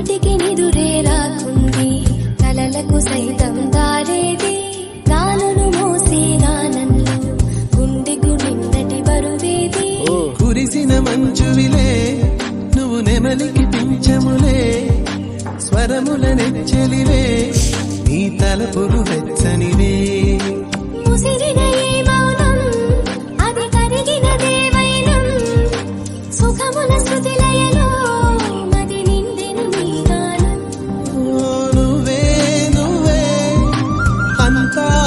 కూటికి నిదురే రాకుంది కలలకు సైతం దారేది. గాలును మోసే గానంలో గుండెకు నిన్నటి బరువేది. కురిసిన మంచువిలే నువ్వు నెమలికి పించములే స్వరముల నెచ్చలివే నీ తలపులు వెచ్చనివే. ముసిరిన ఈ మౌనం అది కరిగిన దేవైనం. సుఖముల శృతిలయలు I'm.